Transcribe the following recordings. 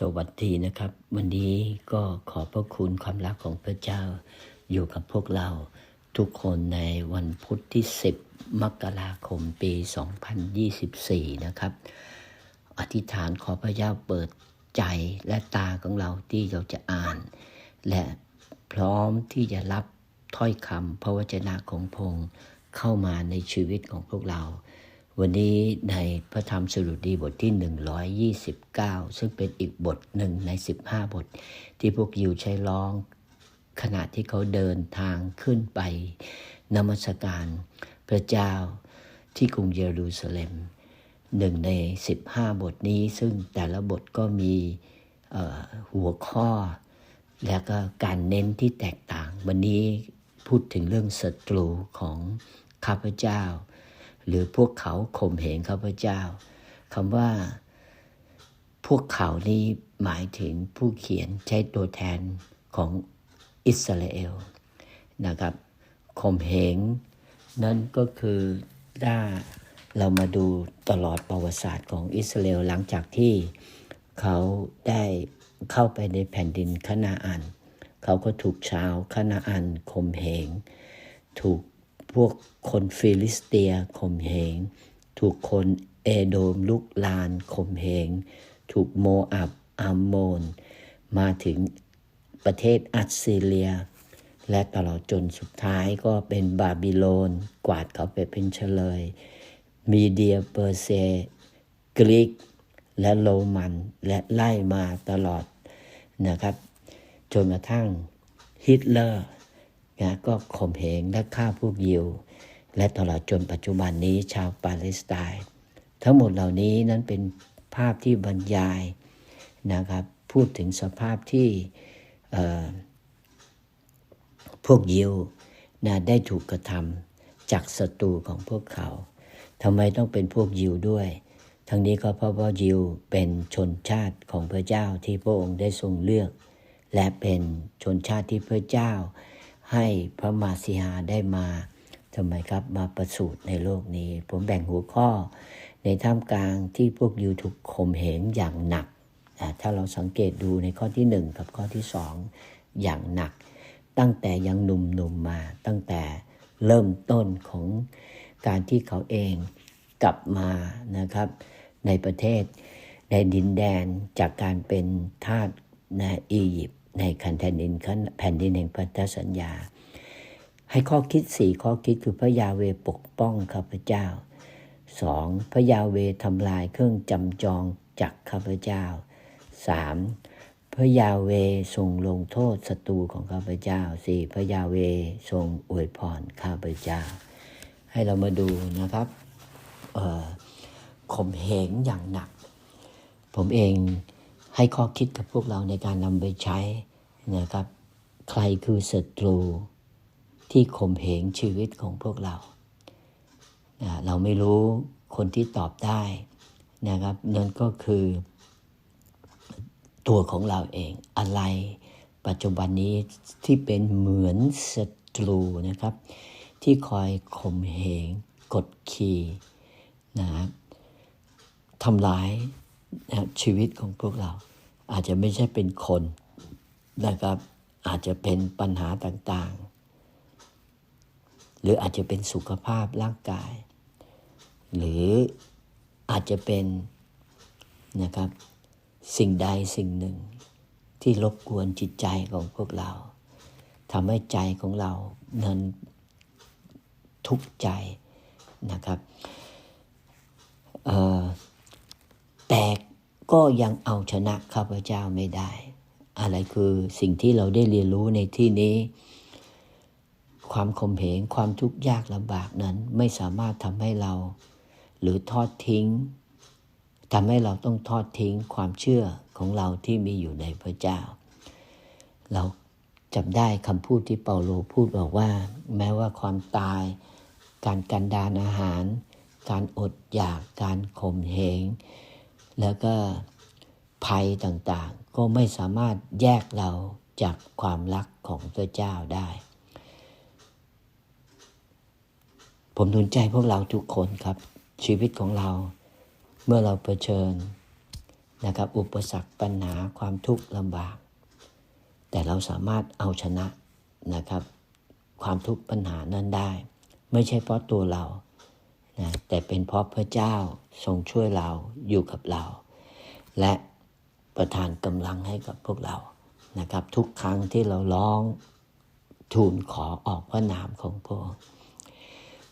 สวัสดีนะครับ วันนี้ก็ขอพระคุณความรักของพระเจ้า อยู่กับพวกเราทุกคนในวันพุธที่ 10 มกราคมปี 2024 นะครับ อธิษฐานขอพระเจ้าเปิดใจและตาของเราที่เราจะอ่าน และพร้อมที่จะรับถ้อยคำพระวจนะของพงค์เข้ามาในชีวิตของพวกเรา วันนี้ในพระธรรมสรุดีบทที่ 129 ซึ่งเป็นอีกบทหนึ่งใน 15 บท ที่พวกยิวใช้ร้อง ขณะที่เขาเดินทางขึ้นไปนมัสการพระเจ้าที่กรุงเยรูซาเล็มหนึ่งใน 15 บทนี้ ซึ่งแต่ละบทก็มีหัวข้อ แล้วก็การเน้นที่แตกต่าง วันนี้พูดถึงเรื่องศัตรูของข้าพเจ้า หรือพวกเขาข่มเหงข้าพเจ้าคำว่า พวกเขานี้หมายถึงผู้เขียนใช้ตัวแทนของอิสราเอลนะครับข่มเหงนั่นก็คือถ้าเรามาดูตลอดประวัติศาสตร์ของอิสราเอลหลังจากที่เขาได้เข้าไปในแผ่นดินคณาอัน เขาก็ถูกชาวคณาอันข่มเหง ถูก พวกคนฟิลิสเตียข่มเหง ถูกคนเอโดมลุกลานข่มเหง ถูกโมอับอัมโมน มาถึงประเทศอัสซีเรีย และตลอดจนสุดท้ายก็เป็นบาบิโลน กวาดเขาไปเป็นเฉลย มีเดียเปอร์เซกรีกและโรมันและไล่มาตลอดนะครับ จนกระทั่งฮิตเลอร์ นะก็ข่มเหงและฆ่าพวกยิว และตลอดจนปัจจุบันนี้ชาวปาเลสไตน์ทั้งหมดเหล่านี้นั้นเป็นภาพที่บรรยายนะครับพูดถึงสภาพที่พวกยิวนะได้ถูกกระทำจากศัตรูของพวกเขาทำไมต้องเป็นพวกยิวด้วย ทั้งนี้ก็เพราะว่ายิวเป็นชนชาติของพระเจ้าที่พระองค์ได้ทรงเลือก และเป็นชนชาติที่พระเจ้า ให้พระมาสีหาได้มาทำไมครับมาประสูติในโลกนี้ ผมแบ่งหัวข้อ ในท่ามกลางที่พวกยิวถูกข่มเหงอย่างหนัก ถ้าเราสังเกตดูในข้อที่หนึ่งกับข้อที่สองอย่างหนัก ตั้งแต่ยังหนุ่มๆมมา ตั้งแต่เริ่มต้นของการที่เขาเองกลับมานะครับ ในประเทศในดินแดนจากการเป็นทาสในอียิปต์ ในแผ่นดินแผ่นดินแห่งพันธสัญญา ให้ข้อคิดสี่ข้อคิดคือพระยาเวปกป้องข้าพเจ้าสองพระยาเวทำลายเครื่องจำจองจากข้าพเจ้าสามพระยาเวทรงลงโทษศัตรูของข้าพเจ้าสี่พระยาเวทรงอวยพรข้าพเจ้า ให้เรามาดูนะครับข่มเหงอย่างหนัก ผมเอง ให้ข้อคิดกับพวกเราในการนำไปใช้นะครับ ใครคือศัตรูที่ข่มเหงชีวิตของพวกเรานะเราไม่รู้คนที่ตอบได้นะครับนั่นก็คือตัวของเราเองอะไรปัจจุบันนี้ที่เป็นเหมือนศัตรูนะครับ ที่คอยข่มเหงกดขี่นะครับทำร้าย ชีวิตของพวกเรา อาจจะไม่ใช่เป็นคนนะครับ อาจจะเป็นปัญหาต่างๆ หรืออาจจะเป็นสุขภาพร่างกาย หรืออาจจะเป็นนะครับสิ่งใดสิ่งหนึ่งที่รบกวนจิตใจของพวกเราทำให้ใจของเรานั้นทุกข์ใจนะครับแต่ ก็ยังเอาชนะข้าพเจ้าไม่ได้ อะไรคือสิ่งที่เราได้เรียนรู้ในที่นี้ ความขมเหงความทุกข์ยากลำบากนั้นไม่สามารถทำให้เรา หรือทอดทิ้งทำให้เราต้องทอดทิ้งความเชื่อของเราที่มีอยู่ในพระเจ้า เราจำได้คำพูดที่เปาโลพูดบอกว่า แม้ว่าความตาย การกันดานอาหาร การอดอยากการข่มเหง แล้วก็ภัยต่างๆ ก็ไม่สามารถแยกเราจากความรักของพระเจ้าได้ ผมหนุนใจพวกเราทุกคนครับ ชีวิตของเรา เมื่อเราเผชิญนะครับ อุปสรรคปัญหาความทุกข์ลำบาก แต่เราสามารถเอาชนะนะครับ ความทุกข์ปัญหานั้นได้ ไม่ใช่เพราะตัวเรา นะแต่เป็นเพราะพระเจ้าทรงช่วยเราอยู่กับเรา และประทานกำลังให้กับพวกเรานะครับ ทุกครั้งที่เราร้องทูลขอออกพระนามของพระองค์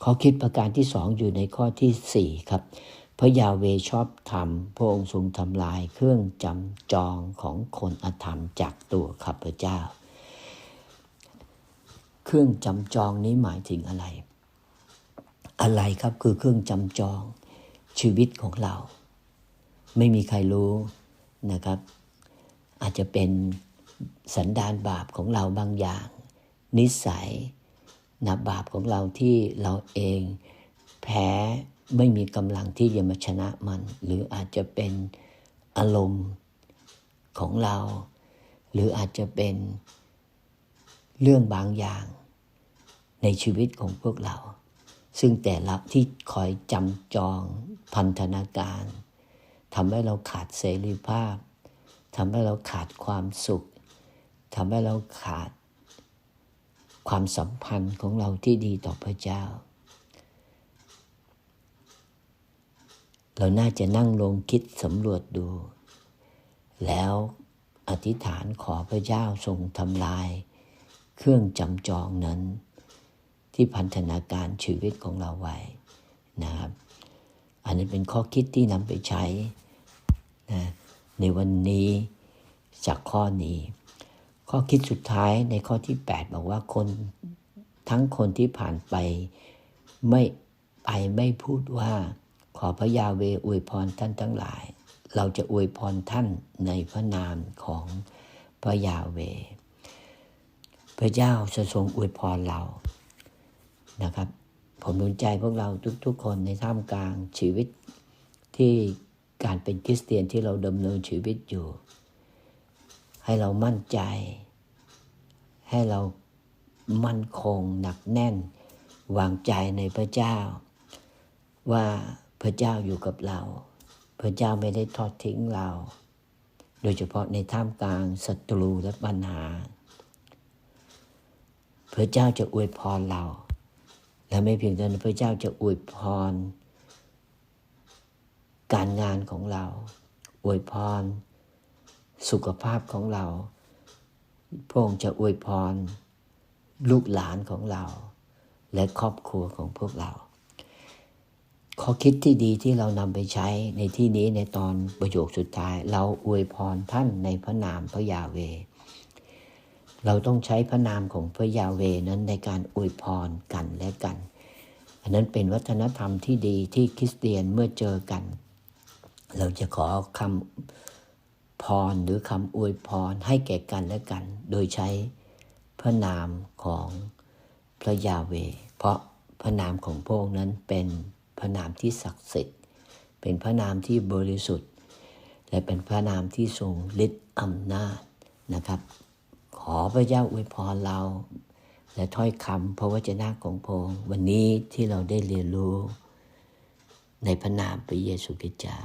ข้อคิดประการที่สองอยู่ในข้อที่สี่ครับพระยาเวชอบธรรมพระองค์ทรงทำลายเครื่องจำจองของคนอธรรมจากตัวข้าพเจ้า เครื่องจำจองนี้หมายถึงอะไร อะไรครับคือเครื่องจำจองชีวิตของเรา ไม่มีใครรู้นะครับ อาจจะเป็นสันดานบาปของเราบางอย่าง นิสัยนะบาปของเราที่เราเองแพ้ไม่มีกำลังที่จะมาชนะมัน หรืออาจจะเป็นอารมณ์ของเรา หรืออาจจะเป็นเรื่องบางอย่างในชีวิตของพวกเรา ซึ่งแต่ละที่คอยจำจองพันธนาการทำให้เราขาดเสรีภาพทำให้เราขาดความสุขทำให้เราขาดความสัมพันธ์ของเราที่ดีต่อพระเจ้า เราน่าจะนั่งลงคิดสำรวจดู แล้วอธิษฐานขอพระเจ้าทรงทำลาย เครื่องจำจองนั้น ที่พันธนาการชีวิตของเราไว้นะครับ อันนี้เป็นข้อคิดที่นำไปใช้นะในวันนี้จากข้อนี้ ข้อคิดสุดท้ายในข้อที่ 8 บอกว่าคนทั้งคนที่ผ่านไปไม่ไปไม่พูดว่า ขอพระยาเวอวยพรท่านทั้งหลาย เราจะอวยพรท่านในพระนามของพระยาเว พระเจ้าจะทรงอวยพรเรา นะครับ ผมดนใจพวกเราทุก ๆ คนในท่ามกลางชีวิตที่การเป็นคริสเตียนที่เราดำเนินชีวิตอยู่ ให้เรามั่นใจ ให้เรามั่นคงหนักแน่น วางใจในพระเจ้า ว่าพระเจ้าอยู่กับเรา พระเจ้าไม่ได้ทอดทิ้งเรา โดยเฉพาะในท่ามกลางศัตรูและปัญหา พระเจ้าจะอวยพรเรา และไม่เพียงเท่านั้นพระเจ้าจะอวยพร การงานของเรา อวยพร สุขภาพของเรา พระองค์จะอวยพร ลูกหลานของเรา และครอบครัวของพวกเรา ข้อคิดที่ดีที่เรานำไปใช้ในที่นี้ในตอนประโยคสุดท้าย เราอวยพรท่านในพระนามพระยาเว เราต้องใช้พระนามของพระยาเวนั้นในการอวยพรกันและกัน อันนั้นเป็นวัฒนธรรมที่ดีที่คริสเตียนเมื่อเจอกัน เราจะขอคำพรหรือคำอวยพรให้แก่กันและกัน โดยใช้พระนามของพระยาเว เพราะพระนามของพระองค์นั้นเป็นพระนามที่ศักดิ์สิทธิ์ เป็นพระนามที่บริสุทธิ์ และเป็นพระนามที่ทรงฤทธิ์อำนาจนะครับ ขอพระเจ้าอวยพรเรา และถ้อยคำพระวจนะของพระองค์วันนี้ที่เราได้เรียนรู้ ในพระนามพระเยซูคริสต์เจ้า